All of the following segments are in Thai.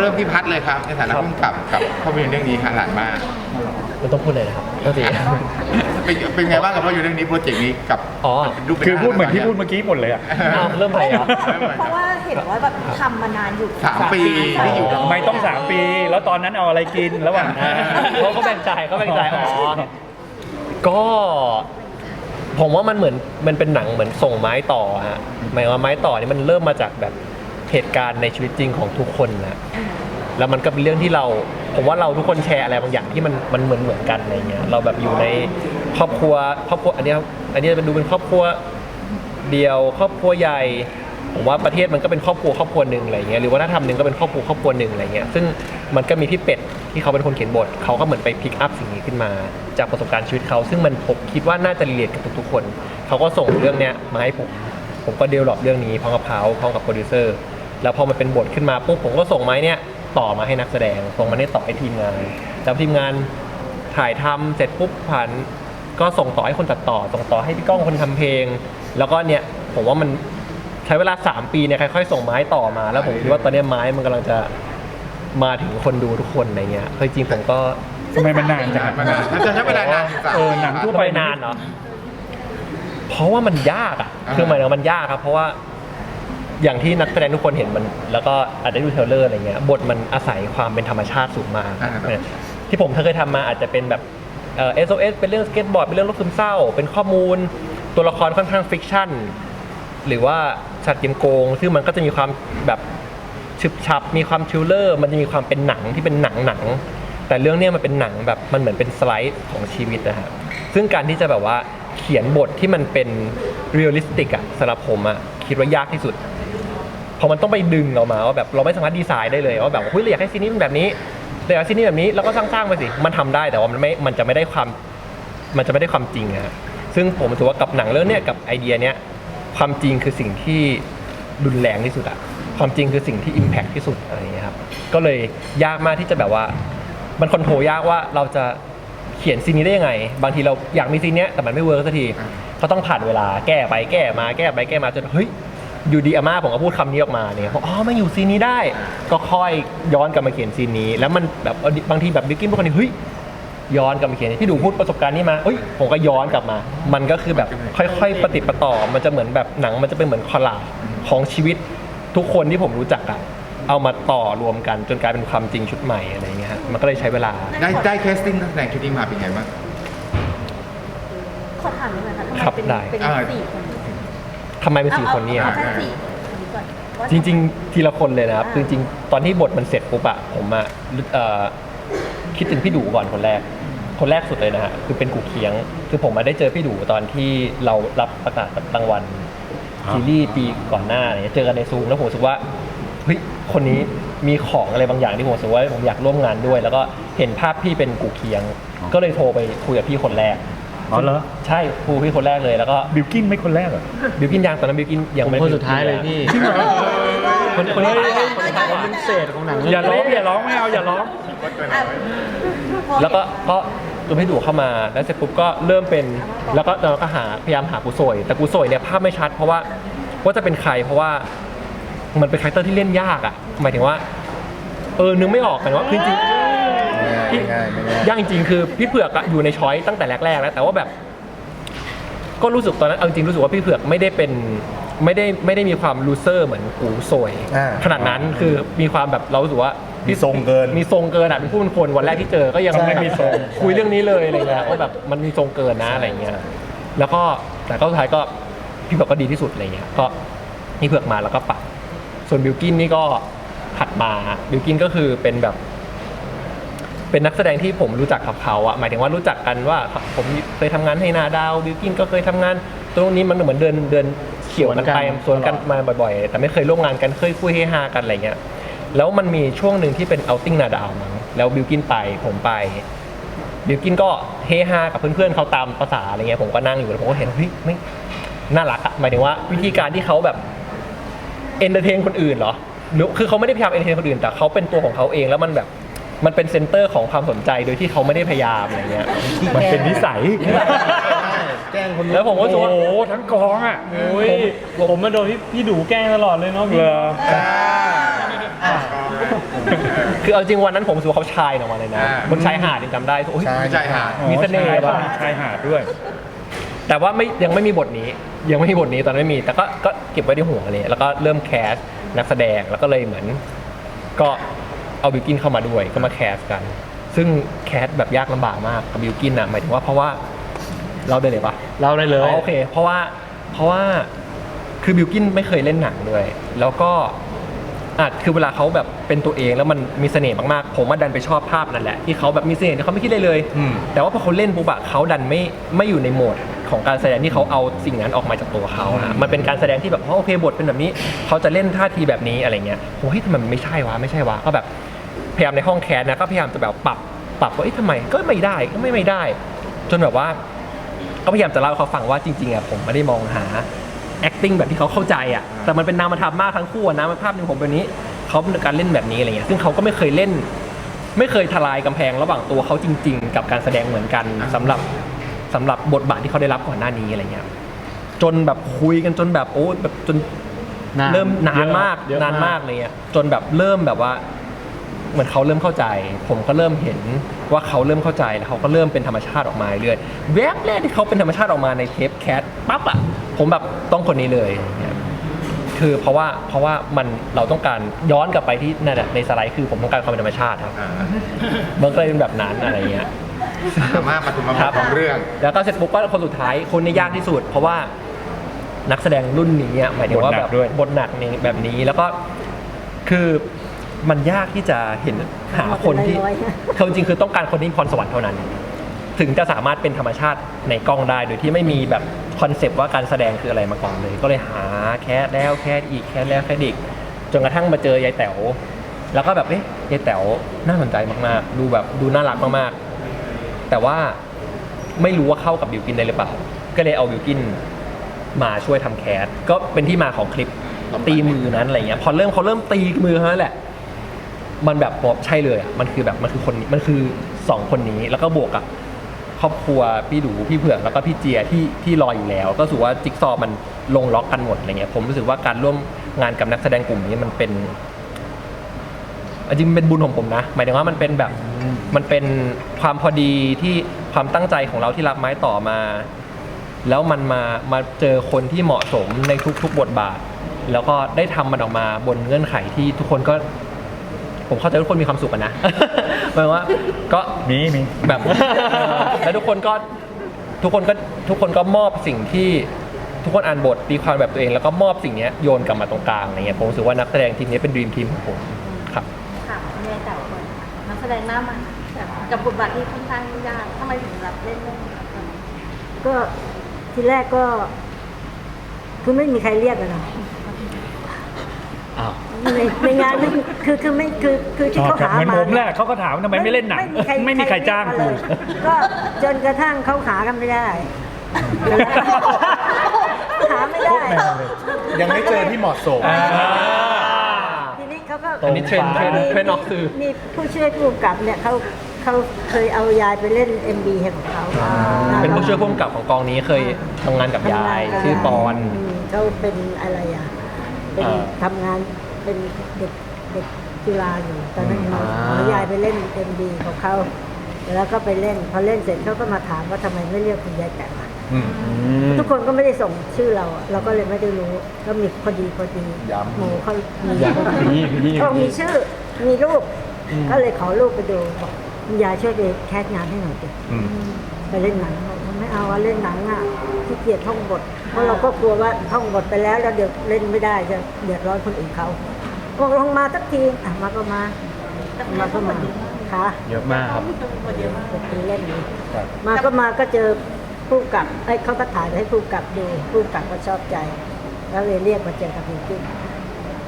เริ่มที่พัดเลยครับ ในฐานะครับผู้กำกับกับภาพยนตร์เรื่องนี้ค่ะหลานมากไม่ต้องพูดเลยนะครับก็ดีเป็นเป็นไงบ้างกับภาพยนตร์เรื่องนี้โปรเจกต์นี้กับอ๋อรูปป็นคือพูดเหมือนที่ร่างพูดเมื่อกี้หมดเลยอะ อ้าวเริ่มใหม่เหรอ เพราะว่าเห็นว่าแบบทำมานานอยู่สามปีที่อยู่กับ ไม่ต้องสามปี แล้วตอนนั้นเอาอะไรกินระหว่างอ่าเขาก็แบ่งใจเขาแบ่งใจอ๋อก็ผมว่ามันเหมือนมันเป็นหนังเหมือนส่งไม้ต่อฮะหมายว่าไม้ต่อนี่มันเริ่มมาจากแบบ เหตุการณ์ในชีวิตจริงของทุกคนนะแล้วมันก็เป็นเรื่องที่เราผมว่าเราทุกคนแชร์อะไรบางอย่างที่มันมันเหมือนเหมือนกันอะไรเงี้ยเราแบบอยู่ในครอบครัวครอบครัวอันเนี้ยอันเนี้ยมันดูเป็นครอบครัวเดียวครอบครัวใหญ่ผมว่าประเทศมันก็เป็นครอบครัวครอบครัวหนึ่งอะไรเงี้ยหรือว่าถ้าทำหนึ่งก็เป็นครอบครัวครอบครัวหนึ่งอะไรเงี้ยซึ่งมันก็มีพี่เป็ดที่เขาเป็นคนเขียนบทเขาก็เหมือนไปพิกอัพสิ่งนี้ขึ้นมา จากประสบการณ์ชีวิตเขาซึ่งมันผมคิดว่าน่าจะเรียนกับทุกๆคนเขาก็ส่งเรื่องเนี้ยมาให้ผมผมก็เดเวลลอปเรื่องนี้พร้อมกับเขาพร้อมกับโปรดิวเซอร์ แล้วพอมันเป็นบทขึ้นมาปุ๊บผมก็ส่งไม้เนี่ยต่อมาให้นักแสดง ส่งมาเนี่ยต่อให้ทีมงาน แล้วทีมงานถ่ายทำเสร็จปุ๊บผ่านก็ส่งต่อให้คนตัดต่อ ส่งต่อให้พี่ก้องคนทำเพลง แล้วก็เนี่ยผมว่ามันใช้เวลา 3 ปีเนี่ยค่อยๆส่งไม้ต่อมา แล้วผมคิดว่าตอนเนี้ยไม้มันกำลังจะมาถึงคนดูทุกคนอะไรเงี้ยคือจริงๆผมก็ทำไมมันนานจังมันมันจะใช้เวลานานถึงสามเออหนังทั่วไปนานเหรอเพราะว่ามันยากอะอ่าคือหมายถึงว่ามันยากครับ เพราะว่า อย่างที่นักแสดงทุกคนเห็นมัน แล้วก็อาจจะดูเทรลเลอร์อะไรเงี้ยบทมันอาศัยความเป็นธรรมชาติสูงมากอ่าครับ เนี่ยที่ผมเคยทำมาอาจจะเป็นแบบเอ่อ SOS เป็นเรื่องสเก็ตบอร์ดเป็นเรื่องโรคซึมเศร้า เป็นข้อมูลตัวละครค่อนข้างฟิกชั่น หรือว่าสัตว์เกมโกง ซึ่งมันก็จะมีความแบบฉึบฉับมีความชิลเลอร์ มันจะมีความเป็นหนังที่เป็นหนังหนัง แต่เรื่องเนี้ยมันเป็นหนังแบบมันเหมือนเป็นสไลด์ของชีวิตนะฮะซึ่งการที่จะแบบว่าเขียนบทที่มันเป็นเรียลลิสติกอะสำหรับผมอะคิดว่ายากที่สุดเพราะมันต้องไปดึงออกมาว่าแบบเราไม่สามารถดีไซน์ได้เลยว่าแบบเฮ้ยเราอยากให้ซีนนี้เป็นแบบนี้เราอยากให้ซีนนี้แบบนี้เราก็สร้างๆไปสิมันทำได้แต่ว่ามันไม่มันจะไม่ได้ความมันจะไม่ได้ความจริงอะฮะซึ่งผมถือว่ากับหนังเรื่องเนี้ยกับไอเดียเนี้ยความจริงคือสิ่งที่รุนแรงที่สุดอะความจริงคือสิ่งที่อิมแพคที่สุดอะไรอย่างเงี้ยครับก็เลยยากมากที่จะแบบว่า มันคอนโทรลยากว่าเราจะเขียนซีนนี้ได้ยังไง บางทีเราอยากมีซีนเนี้ยแต่มันไม่เวิร์กสักทีก็ต้องผ่านเวลาแก้ไปแก้มาแก้ไปแก้มาจนเฮ้ย อยู่ดีอาม่าผมก็พูดคำนี้ออกมาเนี่ยบอกอ๋อไม่อยู่ซีนนี้ได้ ก็ค่อยย้อนกลับมาเขียนซีนนี้ แล้วมันแบบเอาบางทีแบบบิวกิ้นพูดคนนี้เฮ้ยย้อนกลับมาเขียนพี่ดูพูดประสบการณ์นี้มาเฮ้ยผมก็ย้อนกลับมา มันก็คือแบบค่อย ๆ ปฏิดประต่อมันจะเหมือนแบบหนังมันจะเป็นเหมือนคอลลาจของชีวิตทุกคนที่ผมรู้จักอะเอามาต่อรวมกันจนกลายเป็นความจริงชุดใหม่อะไรอย่างเงี้ยฮะมันก็เลยใช้เวลา ได้ได้แคสติ้งนักแสดงชุดนี้มาเป็นไงบ้างขอถามได้ไหมคะทำไมครับเป็นได้เป็นอ่าสี่คนทำไมเป็นสี่คนเนี่ย เอาเอาแค่สี่คนนี้ก่อนว่าจริงๆ ทีละคนเลยนะครับคือจริงๆตอนที่บทมันเสร็จปุ๊บอะผมอะเอ่อคิดถึงพี่ดูก่อนคนแรก คนแรกสุดเลยนะฮะคือเป็นกูเคียง คือผมมาได้เจอพี่ดูตอนที่เรารับประกาศรางวัลซีรีส์ปีก่อนหน้าเนี่ยเจอกันในซูมแล้วผมรู้สึกว่าเฮ้ยคนนี้มีของอะไรบางอย่างที่ผมรู้สึกว่าผมอยากร่วมงานด้วย แล้วก็เห็นภาพพี่เป็นกูเคียง ก็เลยโทรไปคุยกับพี่คนแรก อ๋อเหรอ ใช่ครูพี่คนแรกเลยแล้วก็บิวกิ้นไม่คนแรกเหรอบิวกินยังตอนนั้นบิวกินยังไม่คนสุดท้ายเลยพี่ จริงเหรอคนคนนี้คนสุดท้ายผมอะเป็นเศษของหนังอย่าร้องอย่าร้องไม่เอาอย่าร้อง อะแล้วก็ก็ตัวพี่ดูเข้ามาแล้วเสร็จปุ๊บก็เริ่มเป็นแล้วก็เราก็หาพยายามหากูโซยแต่กูโซยเนี่ยภาพไม่ชัด เพราะว่าว่าจะเป็นใครเพราะว่ามันเป็นคาแรคเตอร์ที่เล่นยากอะหมายถึงว่า เออนึกไม่ออกกันว่าคือจริง ๆพี่ยากจริงๆคือพี่เผือกอะอยู่ในช้อยตั้งแต่แรกๆแล้วแต่ว่าแบบ ก็รู้สึกตอนนั้นเอาจริงๆรู้สึกว่าพี่เผือกไม่ได้เป็นไม่ได้ไม่ได้มีความลูเซอร์เหมือนกูโซยอ่าขนาดนั้นคือมีความแบบเรารู้สึกว่ามีทรงเกิน มีทรงเกินอะเป็นผู้เป็นคนวันแรกที่เจอก็ยังใช่ไม่มีทรงคุยเรื่องนี้เลยอะไรเงี้ยว่าแบบมันมีทรงเกินนะอะไรเงี้ยแล้วก็แต่ก็สุดท้ายก็พี่เผือกก็ดีที่สุดอะไรเงี้ยก็พี่เผือกมาแล้วก็ปรับ ส่วนบิวกินนี่ก็ถัดมาบิวกินก็คือเป็นแบบ เป็นนักแสดงที่ผมรู้จักกับเขาอะหมายถึงว่ารู้จักกันว่าผมเคยทำงานให้นาดาวบิวกินก็เคยทำงาน ตรงนี้มันเหมือนเดินเดินเขี่ยวกันไปสวนกันมาบ่อยๆ แต่ไม่เคยร่วมงานกันเคยคุยเฮฮากันอะไรเงี้ยแล้วมันมีช่วงหนึ่งที่เป็นเอาติ้งนาดาวมั้งแล้วบิวกินไปผมไป บิวกินก็เฮฮากับเพื่อนๆเขาตามภาษาอะไรเงี้ยผมก็นั่งอยู่แล้วผมก็เห็นเฮ้ยไม่น่ารักอะหมายถึงว่าวิธีการที่เขาแบบเอนเตอร์เทนคนอื่นเหรอหรือคือเขาไม่ได้พยายามเอนเตอร์เทนคนอื่นแต่เขาเป็นตัวของเขาเองแล้วมันแบบ มันเป็นเซนเตอร์ของความสนใจโดยที่เขาไม่ได้พยายามอะไรเงี้ย มันเป็นนิสัย แกล้งคนแล้วผมก็โอ้รู้สึกว่าโหทั้งกองอะโอ้ยผมมาโดนพี่พี่ดูแกล้งตลอดเลยเนาะพี่ เหรอ อะคือเอาจริงวันนั้นผมรู้สึกว่าเขาชายออกมาเลยนะอ่า บนชายหาดยังจำได้โอ้ยใช่ไม่ใช่หาดมีเสน่ห์อ๋อว่ะ ชายหาดด้วย แต่ว่าไม่ยังไม่มีบทนี้ ยังไม่มีบทนี้ตอนนั้นไม่มี แต่ก็ก็เก็บไว้ในหัวเลยแล้วก็เริ่มแคสนักแสดงแล้วก็เลยเหมือน ก็ เอาบิวกินเข้ามาด้วยก็มาแคสกัน ซึ่งแคสแบบยากลำบากมากกับบิวกินอะหมายถึงว่าเพราะว่าเราได้เลยปะเราได้เลยอ๋อโอเค เพราะว่าเพราะว่าคือบิวกินไม่เคยเล่นหนังด้วย แล้วก็อาจคือเวลาเขาแบบเป็นตัวเองแล้วมันมีเสน่ห์มากๆ ผมว่าดันไปชอบภาพนั่นแหละที่เขาแบบมีเสน่ห์ที่เขาไม่คิดเลยเลยอืมแต่ว่าพอเขาเล่นปุ๊บอะเขาดันไม่ไม่อยู่ในโหมด ของการแสดงที่เขาเอาสิ่งนั้นออกมาจากตัวเขาอะมันเป็นการแสดงที่แบบอ๋อโอเคบทเป็นแบบนี้ เขาจะเล่นท่าทีแบบนี้อะไรเงี้ยโอ้ยทำไมมันไม่ใช่วะไม่ใช่วะก็แบบพยายามในห้องแคสนะก็พยายามจะแบบปรับปรับว่าเอ๊ะทำไมก็ไม่ได้ก็ไม่ไม่ได้ จนแบบว่าก็พยายามจะเล่าให้เขาฟังว่าจริงๆอะผมไม่ได้มองหา acting แบบที่เขาเข้าใจอะแต่มันเป็นนามธรรมมากทั้งคู่อะนะภาพหนึ่งผมแบบนี้เขาเป็นการเล่นแบบนี้อะไรเงี้ยซึ่งเขาก็ไม่เคยเล่น ไม่เคยทลายกำแพงระหว่างตัวเขาจริง ๆ กับการแสดงเหมือนกันสำหรับ สำหรับบทบาทที่เขาได้รับก่อนหน้านี้อะไรเงี้ยจนแบบคุยกันจนแบบโอ้แบบจนนานเริ่มนานมากเยอะนานมากอะไรเงี้ยจนแบบเริ่มแบบว่า เหมือนเขาเริ่มเข้าใจ ผมก็เริ่มเห็นว่าเขาเริ่มเข้าใจแล้วเขาก็เริ่มเป็นธรรมชาติออกมาเรื่อยแวบแรกที่เขาเป็นธรรมชาติออกมาในเทปแคทปั๊บอะผมแบบต้องคนนี้เลยเนี่ยคือเพราะว่าเพราะว่ามันเราต้องการย้อนกลับไปที่นั่นแหละในสไลด์คือผมต้องการความเป็นธรรมชาติครับอ่ามันก็เลยเป็นแบบนั้นอะไรเงี้ย สามารถปฐุมมาของเรื่อง แล้วก็เสร็จปุ๊บก็คนสุดท้ายคนนี้ยากที่สุด เพราะว่านักแสดงรุ่นนี้อะหมายถึงว่าบทหนัแบกบด้วยบทหนักนี้แบบนี้แล้วก็คือมันยากที่จะเห็นหาคนที่ร้อยๆนะคือจริงๆคือต้องการคนที่มีพรสวรรค์เท่านั้น ถึงจะสามารถเป็นธรรมชาติในกล้องได้โดยที่ไม่มีแบบคอนเซปต์ว่าการแสดงคืออะไรมาก่อนเลย ก็เลยหาแคสแล้วแคสอีกแคสแล้วแคสอีกจนกระทั่งมาเจอยายแต๋วแล้วก็แบบเอ๊ะยายแต๋วน่าสนใจมากๆ ดูแบบดูน่ารักมากๆ แต่ว่าไม่รู้ว่าเข้ากับบิวกินได้หรือเปล่า ก็เลยเอาบิวกินมาช่วยทำแคสก็เป็นที่มาของคลิปตีมือนั้นอะไรเงี้ยพอเริ่มเขาเริ่มตีมือเท่านั้นแหละ มันแบบบอกใช่เลยอะมันคือแบบมันคือคนมันคือสองคนนี้แล้วก็บวกกับครอบครัวพี่ดูพี่เผือกแล้วก็พี่เจียที่ที่รออยู่แล้ว ก็รู้สึกว่าจิ๊กซอว์มันลงล็อกกันหมดอะไรเงี้ยผมรู้สึกว่าการร่วมงานกับนักแสดงกลุ่มนี้มันเป็น จริงๆเป็นบุญของผมนะ หมายถึงว่ามันเป็นแบบ มันเป็นความพอดีที่ความตั้งใจของเราที่รับไม้ต่อมา แล้วมันมามาเจอคนที่เหมาะสมในทุกๆบทบาท แล้วก็ได้ทำมันออกมาบนเงื่อนไขที่ทุกคนก็ ผมเข้าใจทุกคนมีความสุขกันนะหมายว่า ก็มีมีแบบเออแล้วทุกคนก็ทุกคนก็ทุกคนก็มอบสิ่งที่ทุกคนอ่านบทตีความแบบตัวเองแล้วก็มอบสิ่งเนี้ยโยนกลับมาตรงกลางอะไรเงี้ยผมรู้สึกว่านักแสดงทีมนี้เป็นดีมทีมของผมครับ ค่ะเมียแต่ละคนนัก แสดงหน้าใหม่กับบทบาทที่ค่อนข้างยากทำไมถึงรับเล่นเรื่องนี้ครับก็ทีแรกก็ คือไม่มีใครเรียกอะเนาะอ้าวในในงานไม่คือคือไม่คือคือที่เขาหาเหมือนมาผมแหละเขาก็ถามทำไมไม่เล่นหนังไม่มีใครจ้างกูเรียกมาเลยก็จนกระทั่งเขาหากันไม่ได้ หาไม่ได้ ยังไม่เจอที่เหมาะสม อ่า ทีนี้เขาก็อันนี้เทรนด์เทรนด์เทรนด์ออกสื่อ มีผู้ช่วยผู้กำกับเนี่ยเขาเขาเคยเอายายไปเล่น MB ให้ของเขาเป็นผู้ช่วยผู้กำกับของกองนี้เคยทำงานกับยายชื่อปอน มเขาเป็นอะไรอะเป็นเอ่อทำงานเป็นเด็กเด็กจุฬาอยู่ตอนนั้นหมออ่าหมอยายไปเล่น MB ของเขาแล้วก็ไปเล่นพอเล่นเสร็จเขาก็มาถามว่าทำไมไม่เรียกคุณยายแต๋วอะ อืม ทุกคนก็ไม่ได้ส่งชื่อเราอะเราก็เลยไม่ได้รู้ก็มีพอดีพอดีย้ำ หมูเขามีย้ำพี่พี่เขามีชื่อ มีรูปก็เลยขอรูปไปดูบอกคุณยายช่วยไปแคสงานให้หน่อยดิอืม ไปเล่นหนังบอกว่าไม่เอาอะเล่นหนังอะขี้เกียจท่องบทเพราะเราก็กลัวว่าท่องบทไปแล้วแล้วเดี๋ยวเล่นไม่ได้จะเดือดร้อนคนอื่นเขาบอกลงมาสักทีอะมาก็มามาก็มาค่ะเยอะมากครับบทนี้เล่นนี้ครับ มาก็มาก็เจอ ผู้กำกับไอ้ยเขาก็ถ่ายให้ผู้กำกับดูผู้กำกับก็ชอบใจ แล้วเลยเรียกมาเจอกับพี่กิ้ง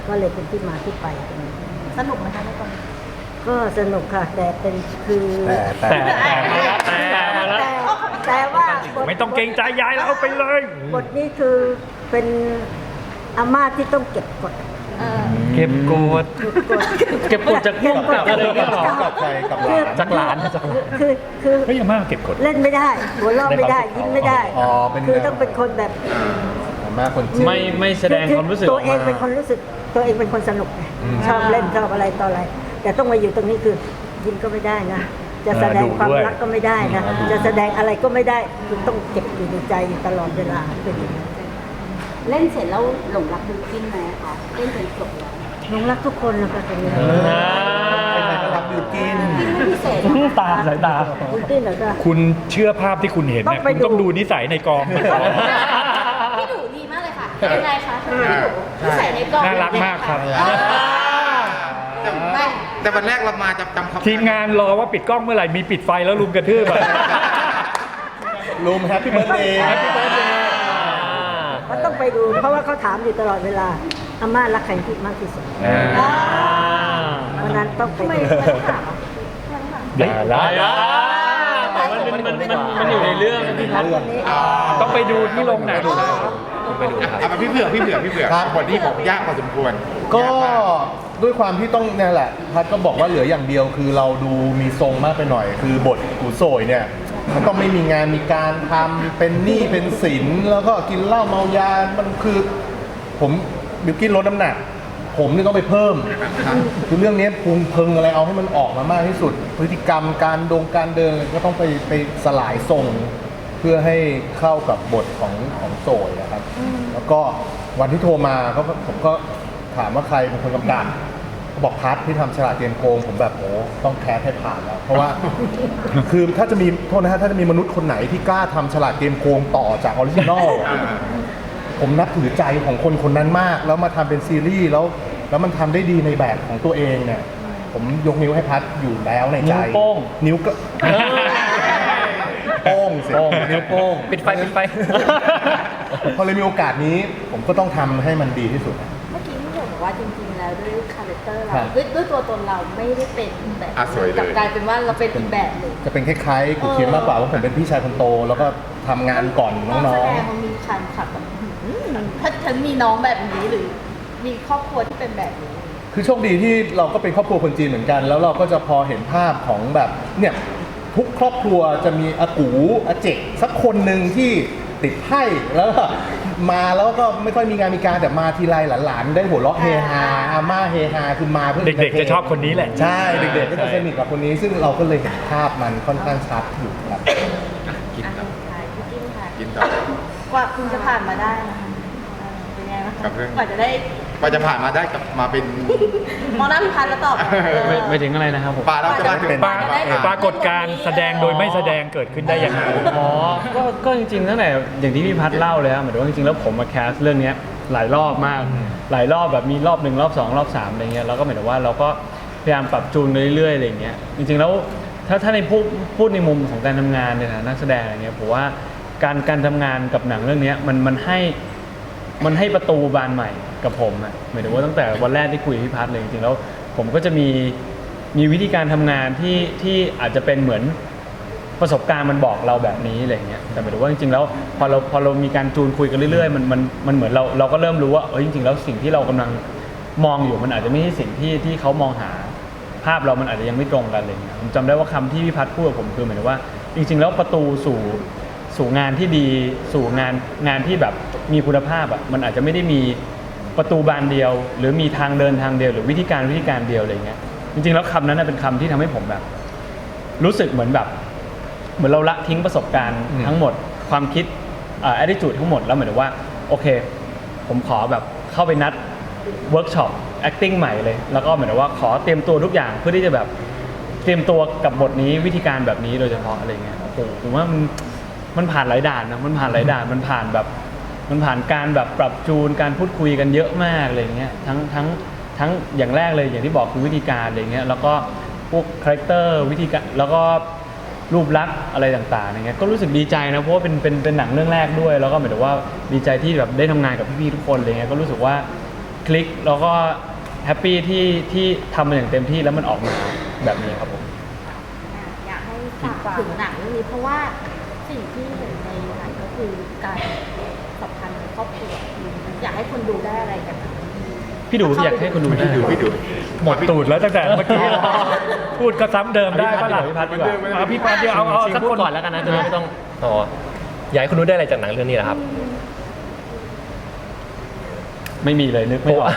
ก็เลยเป็นที่มาที่ไปตรงนี้สนุกไหมคะในกองก็สนุกค่ะ แต่เป็นคือแต่แต่แต่แต่มาแล้วแต่มาแล้วแต่แต่ว่าบทไม่ต้องเกรงใจยายแล้วเอาไปเลย บทนี้คือเป็นอาม่าที่ต้องเก็บกด เออเก็บโกดเก็บกดเก็บกดจากผู้กำกับอะไรเงี้ยเหรอกับใครกับหลานจากหลานจากหลานคือคือเฮ้ยอย่ามาเก็บกดเล่นไม่ได้ หัวเราะไม่ได้ในความยิ้มไม่ได้อ๋อเป็นคือต้องเป็นคนแบบอาม่าคนจีนไม่ไม่แสดงความรู้สึกตัวเองกมาเป็นคนรู้สึก ตัวเองเป็นคนสนุกไงชอบเล่นชอบอะไรต่ออะไร แต่ต้องมาอยู่ตรงนี้คือยิ้มก็ไม่ได้นะจะแสดงความรักก็ไม่ได้นะ จะแสดงอะไรก็ไม่ได้คือต้องเก็บอยู่ในใจอยู่ตลอดเวลาเป็นอย่างนั้นเล่นเสร็จแล้วหลงรักบิวกิ้นไหมคะเล่นจนจบแล้ว น้องรักทุกคนนะคะตรงนี้ใครๆก็รักบิวกินบิวกิ้นไม่พิเศษตาสายตา คุณติ้นเหรอคะคุณเชื่อภาพที่คุณเห็นเนี่ยต้องไปคุณต้องดูดูนิสัยในกองพี่ดูดีมากเลยค่ะเป็นไงคะพี่ดูนิสัยในกล้องน่ารักมากครับไม่แต่วันแรกเรามาจำจำคำทีมงานรอว่าปิดกล้องเมื่อไหร่ มีปิดไฟแล้วลุมกระทืบอะ ลุมแฮปปี้เบิร์ดเดย์มันต้องไปดู เพราะว่าเขาถามอยู่ตลอดเวลา อาม่ารักใครที่มากที่สุดเพราะฉะนั้นต้องไปทำไมดูไม่ถามอะอย่าละแต่มันมันมันมันอยู่ในเรื่องพี่พัดต้องไปดูที่โรงหนังต้องไปดูครับเอามาพี่เผือกพี่เผือกพี่เผือกครับ บทที่ผมยากพอสมควรก็ยามาด้วยความที่ต้องเนี่ยแหละ พัดก็บอกว่าเหลืออย่างเดียวคือเราดูมีทรงมากไปหน่อย คือบทกูโซยเนี่ย มันต้องไม่มีงานมีการทำเป็นหนี้เป็นสินแล้วก็กินเหล้าเมายา มันคือ ผม บิวกินลดน้ำหนัก ผมนี่ต้องไปเพิ่ม คือเรื่องนี้พุงพิงอะไรเอาให้มันออกมามากที่สุด พฤติกรรมการดงการเดินก็ต้องไปไปสลายทรง เพื่อให้เข้ากับบทของของโซยนะครับ แล้วก็วันที่โทรมาก็ผมก็ถามว่าใครเป็นคนกำกับเขาบอกพัทที่ทำฉลาดเกมโกงผมแบบโอ้ต้องแคสให้ผ่านแล้วเพราะว่า คือถ้าจะมีโทษนะฮะถ้าจะมีมนุษย์คนไหนที่กล้าทำฉลาดเกมโกงต่อจากออริจินอล ผมนับถือใจของคนคนนั้นมาก แล้วมาทำเป็นซีรีส์แล้ว แล้วมันทำได้ดีในแบบของตัวเองเนี่ย ผมยกนิ้วให้พัดอยู่แล้วในใจนิ้วโป้ง นิ้วก็โป้งสิโป้งนิ้วโป้งปิดไฟปิดไฟ พอเลยมีโอกาสนี้ ผมก็ต้องทำให้มันดีที่สุด เมื่อกี้พี่บอกว่าจริงๆแล้วด้วยคาแรคเตอร์ครัเราบด้วยด้วยตัวตนเราไม่ได้เป็นแบบอะสวยเลย กลับกลายเป็นว่าเราเป็นอีกแบบหนึ่งจะเป็นคล้ายๆกูเขียนมากกว่าว่าผมเป็นพี่ชายคนโต แล้วก็ทำงานก่อนน้แสองดงมันมีคันขับแบบอื้อหือ ถ้าฉันมีน้องแบบนี้หรือ มีครอบครัวที่เป็นแบบนี้ๆคือโชคดีที่เราก็เป็นครอบครัวคนจีนเหมือนกัน แล้วเราก็จะพอเห็นภาพของแบบเนี่ยทุกครอบครัวจะมีอากูอาเจกสักคนหนึ่งที่ติดไพ่แล้วก็มาแล้วก็ไม่ค่อยมีงานมีการแต่มาทีไรหลานๆได้หัวเราะเฮฮาอาม่าเฮฮาคือมาเพื่อ เด็กๆจะชอบคนนี้แหละ ใช่ เด็กๆก็จะสนิทกับคนนี้ซึ่งเราก็เลยเห็นภาพมันค่อนข้างชัดอยู่ครับ กินอะต่อถ่ายพี่กิ้งค่ะกินต่อ กว่าคุณจะผ่านมาได้นะคะ กัคะบเรื่องกว่าจะได้กว่าจะผ่านมาได้กลับมาเป็น มองหน้าพี่พันแล้วตอบไม่ไม่ถึงอะไรนะครับผมป่าเราจะมาถึงปราปรากฏการณ์แสดงโดยไม่แสดงเกิดขึ้นได้ยังไง อ๋อ ก็ก็จริงๆตั้งแต่อย่างที่พี่พัดเล่าเลยครับหมายถึงว่าจริงๆแล้วผมมาแคสเรื่องเนี้ยหลายรอบมาก หลายรอบแบบมีรอบหนึ่งรอบสองรอบสามอะไรเงี้ยแล้วก็หมายถึงว่าเราก็พยายามปรับจูนไปเรื่อยๆอะไรเงี้ยจริงๆแล้วถ้าถ้าในพูดพูดในมุมของการทำงานเนี่ยนะนักแสดงอะไรเงี้ยผมว่าการการทำงานกับหนังเรื่องเนี้ยมันมันให้ มันให้ประตูบานใหม่กับผมอะหมายถึงว่าตั้งแต่วันแรกที่คุยกับพี่พัฒน์เลยจริงๆแล้ว ผมก็จะมีมีวิธีการทำงานที่ที่อาจจะเป็นเหมือนประสบการณ์มันบอกเราแบบนี้อะไรเงี้ยแต่หมายถึงว่าจริงๆแล้วพอเราพอเรามีการจูนคุยกันเรื่อยๆมันมันมันเหมือนเราเราก็เริ่มรู้ว่าเออจริงๆแล้วสิ่งที่เรากำลังมองอยู่มันอาจจะไม่ใช่สิ่งที่ที่เขามองหาภาพเรามันอาจจะยังไม่ตรงกันอะไรเงี้ยผมจำได้ว่าคำที่พี่พัฒน์พูดกับผมคือหมายถึงว่า จริงๆแล้วประตูสู่ สู่งานที่ดีสู่งานงานที่แบบมีคุณภาพอะมันอาจจะไม่ได้มีประตูบานเดียว หรือมีทางเดินทางเดียว หรือวิธีการวิธีการเดียวอะไรเงี้ยจริงๆแล้วคำนั้นนะเป็นคำที่ทำให้ผมแบบ รู้สึกเหมือนแบบ เหมือนเราละทิ้งประสบการณ์อืมทั้งหมดความคิดเอ่อ attitude ทั้งหมดแล้วเหมือนว่าโอเค ผมขอแบบเข้าไปนัดเวิร์กช็อป acting ใหม่เลย แล้วก็เหมือนว่าขอเตรียมตัวทุกอย่างเพื่อที่จะแบบเตรียมตัวกับบทนี้วิธีการแบบนี้โดยเฉพาะอะไรเงี้ยโอ้โหผมว่ามัน มันผ่านหลายด่านนะมันผ่านหลายด่านมันผ่านแบบ มันผ่านการแบบปรับจูนการพูดคุยกันเยอะมากอะไรเงี้ยทั้งทั้งทั้งอย่างแรกเลยอย่างที่บอกคือวิธีการอะไรเงี้ยแล้วก็พวกคาแรคเตอร์วิธีการแล้วก็รูปลักษณ์อะไรต่างๆอย่างเงี้ยก็รู้สึกดีใจนะเพราะว่าเป็นเป็นเป็นหนังเรื่องแรกด้วย แล้วก็หมายถึงว่าดีใจที่แบบได้ทำงานกับพี่ๆทุกคนอะไรเงี้ยก็รู้สึกว่าคลิกแล้วก็แฮปปี้ที่ที่ทำมันอย่างเต็มที่แล้วมันออกมาแบบนี้ครับผมอะอยากให้ฝากถึงหนังเรื่องนี้เพราะว่า สิ่งที่เห็นในหนังก็คือการสัมพันธ์ในครอบครัวอยากให้คนดูได้อะไรกันพี่ดูอยากให้คนดูได้พี่ดูพี่ดูหมดตูดแล้วตั้งแต่เมื่อกี้พูดก็ซ้ำเดิมได้ปะล่ะพี่พัดดีกว่าเอาพี่พัดเดียวเอาเอาชิงสักพูคดนก่อนแล้วกันนะจะได้ไม่ต้องต่ออยากให้คุณรู้ได้อะไรจากหนังเรื่องนี้นะครับ ไม่มีเลยนึกไม่ออก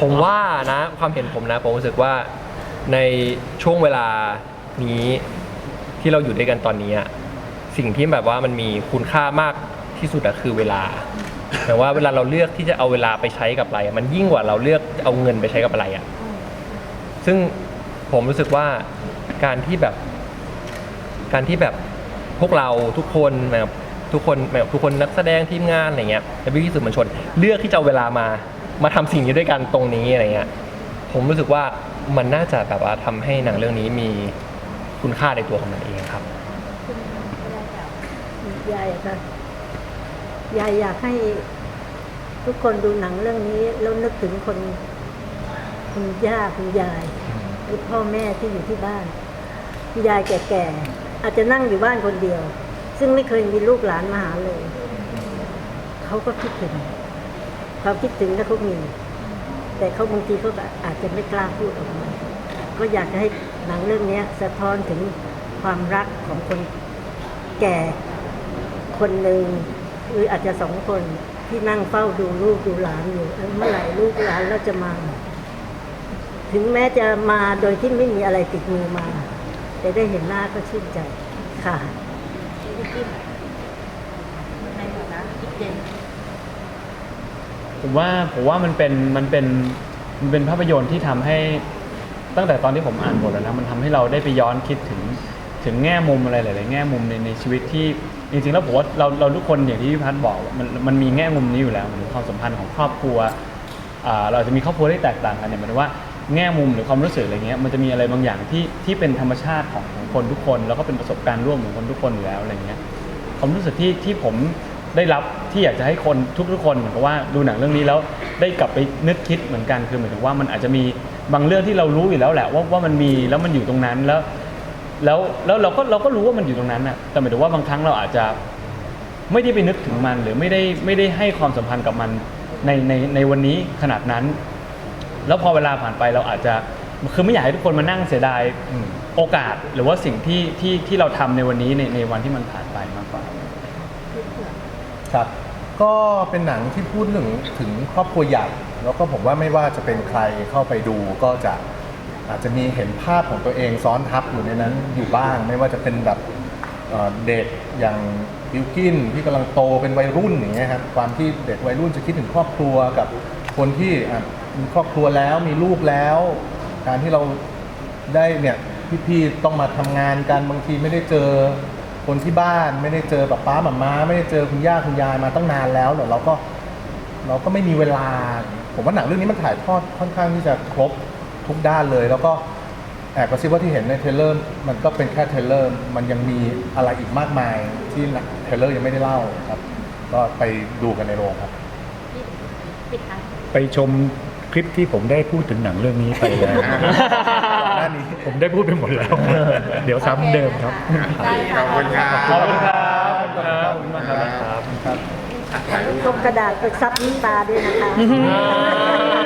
ผมว่านะ ความเห็นผมนะผมรู้สึกว่าในช่วงเวลานี้ที่เราอยู่ด้วยกันตอนนี้อะ สิ่งที่แบบว่ามันมีคุณค่ามากที่สุดอะคือเวลาแต่ว่าเวลาเราเลือกที่จะเอาเวลาไปใช้กับอะไร มันยิ่งกว่าเราเลือกเอาเงินไปใช้กับอะไรอะซึ่งผมรู้สึกว่าการที่แบบ การที่แบบพวกเราทุกคนแบบทุกคนแบบทุกคนนักแสดงทีมงานอะไรเงี้ยและพี่สื่อมวลชน เลือกที่จะเอาเวลามามาทำสิ่งนี้ด้วยกันตรงนี้อะไรเงี้ยผมรู้สึกว่ามันน่าจะแบบว่าทำให้หนังเรื่องนี้มีคุณค่าในตัวของมันเองครับ ยายอะค่ะยายอยากให้ทุกคนดูหนังเรื่องนี้แล้วนึกถึงคนคุณย่าคุณยายหรือพ่อแม่ที่อยู่ที่บ้านคุณยายแก่ๆอาจจะนั่งอยู่บ้านคนเดียว ซึ่งไม่เคยมีลูกหลานมาหาเลยเขาก็คิดถึงความคิดถึงถ้าเขามี แต่เขาบางทีเขาอาจจะไม่กล้าพูดออกมาก็อยากจะให้หนังเรื่องนี้สะท้อนถึงความรักของคนแก่ คนหนึ่งหรืออาจจะสองคนที่นั่งเฝ้าดูลูกดูหลานอยู่เมื่อไหร่ลูกหลานเราจะมา ถึงแม้จะมาโดยที่ไม่มีอะไรติดมือมา แต่ได้เห็นหน้าก็ชื่นใจค่ะผมว่าผมว่ามันเป็นมันเป็นมันเป็นภาพยนตร์ที่ทำให้ตั้งแต่ตอนที่ผมอ่านบทแล้วนะมันทำให้เราได้ไปย้อนคิดถึง ถึงแง่มุมอะไรหลาย ๆ แง่มุมในในชีวิตที่จริง ๆ แล้วผมว่าเราเราทุกคนอย่างที่พี่พัฒน์บอกมันมันมีแง่มุมนี้อยู่แล้วเหมือนความสัมพันธ์ของครอบครัวอ่าเราจะมีครอบครัวที่แตกต่างกันเนี่ยหมายถึงว่าแง่มุมหรือความรู้สึกอะไรเงี้ยมันจะมีอะไรบางอย่างที่ที่เป็นธรรมชาติของของคนทุกคน แล้วก็เป็นประสบการณ์ร่วมของคนทุกคนอยู่แล้วอะไรเงี้ยความรู้สึกที่ที่ผมได้รับที่อยากจะให้คนทุกๆคนเหมือนกับว่าดูหนังเรื่องนี้แล้วได้กลับไปนึกคิดเหมือนกันคือเหมายถึงว่ามันอาจจะมีบางเรื่องที่เรารู้อยู่แล้วแหละว่าว่ามันมีแล้วมันอยู่ตรงนั้นแล้ว แล้วแล้วเราก็เราก็รู้ว่ามันอยู่ตรงนั้นน่ะแต่หมายถึงว่าบางครั้งเราอาจจะไม่ได้ไปนึกถึงมันหรือไม่ได้ไม่ได้ให้ความสัมพันธ์กับมันในในในวันนี้ขนาดนั้น แล้วพอเวลาผ่านไปเราอาจจะคือไม่อยากให้ทุกคนมานั่งเสียดายโอกาสหรือว่าสิ่งที่ที่ที่เราทำในวันนี้ในในวันที่มันผ่านไปมากกว่าครับก็เป็นหนังที่พูดถึงถึงครอบครัวใหญ่ แล้วก็ผมว่าไม่ว่าจะเป็นใครเข้าไปดูก็จะ อาจจะมีเห็นภาพของตัวเองซ้อนทับอยู่ในนั้นอยู่บ้าง ไม่ว่าจะเป็นแบบเด็กอย่างบิวกินที่กำลังโตเป็นวัยรุ่นอย่างเงี้ยครับความที่เด็กวัยรุ่นจะคิดถึงครอบครัวกับคนที่มีครอบครัวแล้วมีลูกแล้ว การที่เราได้เนี่ยพี่ๆต้องมาทำงานกันบางทีไม่ได้เจอคนที่บ้านไม่ได้เจอแบบป้าหมาม้าไม่ได้เจอคุณย่าคุณยายมาตั้งนานแล้วเราก็เราก็ไม่มีเวลา ผมว่าหนังเรื่องนี้มันถ่ายทอดค่อนข้างที่จะครบ ทุกด้านเลย แล้วก็แอบกระซิบว่าที่เห็นในเทรลเลอร์มันก็เป็นแค่เทรลเลอร์มันยังมีอะไรอีกมากมายที่เทรลเลอร์ยังไม่ได้เล่าครับ ก็ไปดูกันในโรงครับ ปิดท้ายไปชมคลิปที่ผมได้พูดถึงหนังเรื่องนี้ไปแล้วก่อนหน้านี้ ผมได้พูดไปหมดแล้ว เดี๋ยวซ้ำเดิมครับได้ขอบคุณครับขอบคุณครับ ขอบคุณมากครับตรงกระดาษไปซับน้ำตาด้วยนะคะมา